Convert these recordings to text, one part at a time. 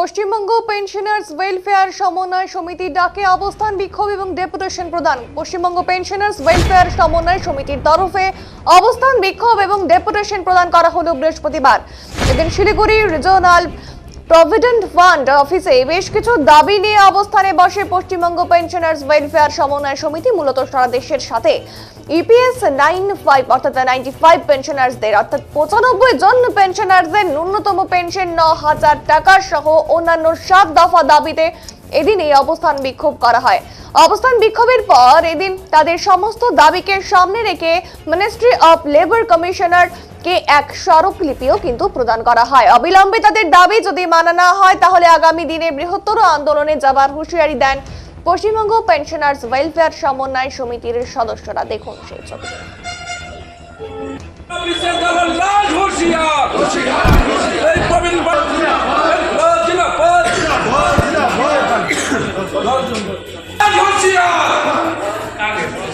Paschimbanga pensioners welfare সমন্বয় সমিতির ডাকে অবস্থান বিক্ষোভ এবং ডেপুটেশন প্রদান। পশ্চিমবঙ্গ পেনশনার্স ওয়েলফেয়ার সমন্বয় সমিতির তরফে অবস্থান বিক্ষোভ এবং ডেপুটেশন প্রদান করা হলো বৃহস্পতিবার। এদিন শিলিগুড়ি রিজনাল প্রভিডেন্ট ফান্ড অফিসে বেশ কিছু দাবি নিয়ে অবস্থানে বসে পশ্চিমবঙ্গ পেনশনার্স ওয়েলফেয়ার সমন্বয় সমিতি, মূলত সারা দেশের সাথে। ইপিএস নাইন ফাইভ অর্থাৎ নাইনটি ফাইভ পেনশনার্সদের অর্থাৎ পঁচানব্বই জন পেনশনার্সদের ন্যূনতম পেনশন ন হাজার টাকা সহ অন্যান্য সাত দফা দাবিতে এদিন এই অবস্থান বিক্ষোভ করা হয়। অবস্থান বিক্ষোভের পর এদিন তাদের সমস্ত দাবিকে সামনে রেখে মিনিস্ট্রি অফ লেবার কমিশনার কে এক স্মারকলিপিও কিন্তু প্রদান করা হয়। অবিলম্বে তাদের দাবি যদি মানা না হয়, তাহলে আগামী দিনে বৃহত্তর আন্দোলনে যাবার হুঁশিয়ারি দেন পশ্চিমবঙ্গ পেনশনার্স ওয়েলফেয়ার সমন্বয় সমিতির সদস্যরা দেখুন সেই ছবি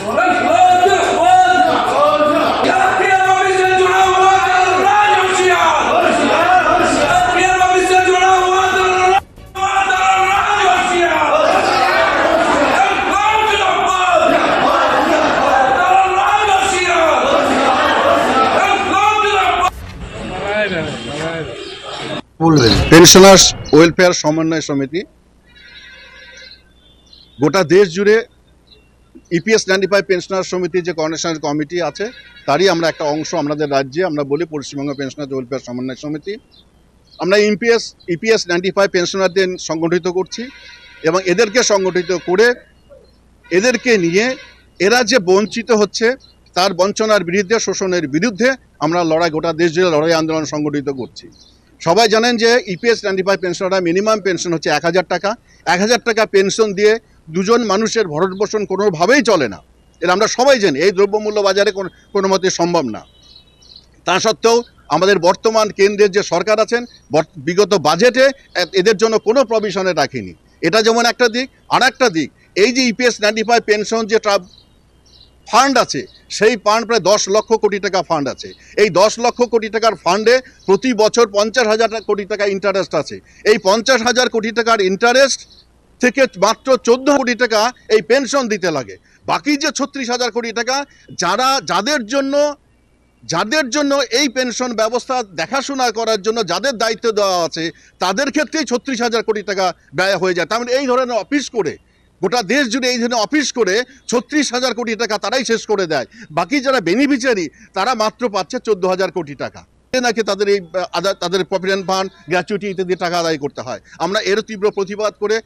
Let's Laje পেনশনার্স ওয়েলফেয়ার সমন্বয় সমিতি। গোটা দেশ জুড়ে ইপিএস নাইনটি ফাইভ পেনশনার সমিতি যে কর্নেশনাল কমিটি আছে, তারই আমরা একটা অংশ আমাদের রাজ্যে, আমরা বলি পশ্চিমবঙ্গ পেনশনার্স ওয়েলফেয়ার সমন্বয় সমিতি আমরা ইপিএস ইপিএস নাইনটি ফাইভ পেনশনারদের সংগঠিত করছি এবং এদেরকে সংগঠিত করে এদেরকে নিয়ে এরা যে বঞ্চিত হচ্ছে, তার বঞ্চনার বিরুদ্ধে, শোষণের বিরুদ্ধে আমরা লড়াই, গোটা দেশ জুড়ে লড়াই আন্দোলন সংগঠিত করছি। সবাই জানেন যে ইপিএস নাইনটি ফাইভ পেনশনরা মিনিমাম পেনশন হচ্ছে এক হাজার টাকা। এক হাজার টাকা পেনশন দিয়ে দুজন মানুষের ভরণ পোষণ কোনোভাবেই চলে না। এটা আমরা সবাই জানি, এই দ্রব্যমূল্য বাজারে কোনো মতে সম্ভব না। তা সত্ত্বেও আমাদের বর্তমান কেন্দ্রের যে সরকার আছেন বিগত বাজেটে এদের জন্য কোনো প্রভিশনে রাখেনি। এটা যেমন একটা দিক আর একটা দিক, এই যে ইপিএস নাইনটি ফাইভ পেনশন যে ফান্ড আছে। সেই ফান্ড প্রায় দশ লক্ষ কোটি টাকা ফান্ড আছে। এই দশ লক্ষ কোটি টাকার ফান্ডে প্রতি বছর পঞ্চাশ হাজার কোটি টাকা ইন্টারেস্ট আছে। এই পঞ্চাশ হাজার কোটি টাকার ইন্টারেস্ট থেকে মাত্র চোদ্দ কোটি টাকা এই পেনশন দিতে লাগে। বাকি যে ছত্রিশ হাজার কোটি টাকা, যারা, যাদের জন্য যাদের জন্য এই পেনশন ব্যবস্থা দেখাশোনা করার জন্য যাদের দায়িত্ব দেওয়া আছে, তাদের ক্ষেত্রেই ছত্রিশ হাজার কোটি টাকা ব্যয় হয়ে যায়। তার মানে এই ধরনের অফিস করে গোটা দেশ জুড়ে এই ধরনের অফিস করে ছত্রিশ হাজার কোটি টাকা তারাই শেষ করে দেয়। বাকি যারা বেনিফিশিয়ারি, তারা মাত্র পাচ্ছে চোদ্দ হাজার কোটি টাকা। নাকি তাদের এই তাদের প্রভিডেন্ট ফান্ড, গ্র্যাচুইটি ইত্যাদি টাকা আদায় করতে হয়। আমরা এর তীব্র প্রতিবাদ করে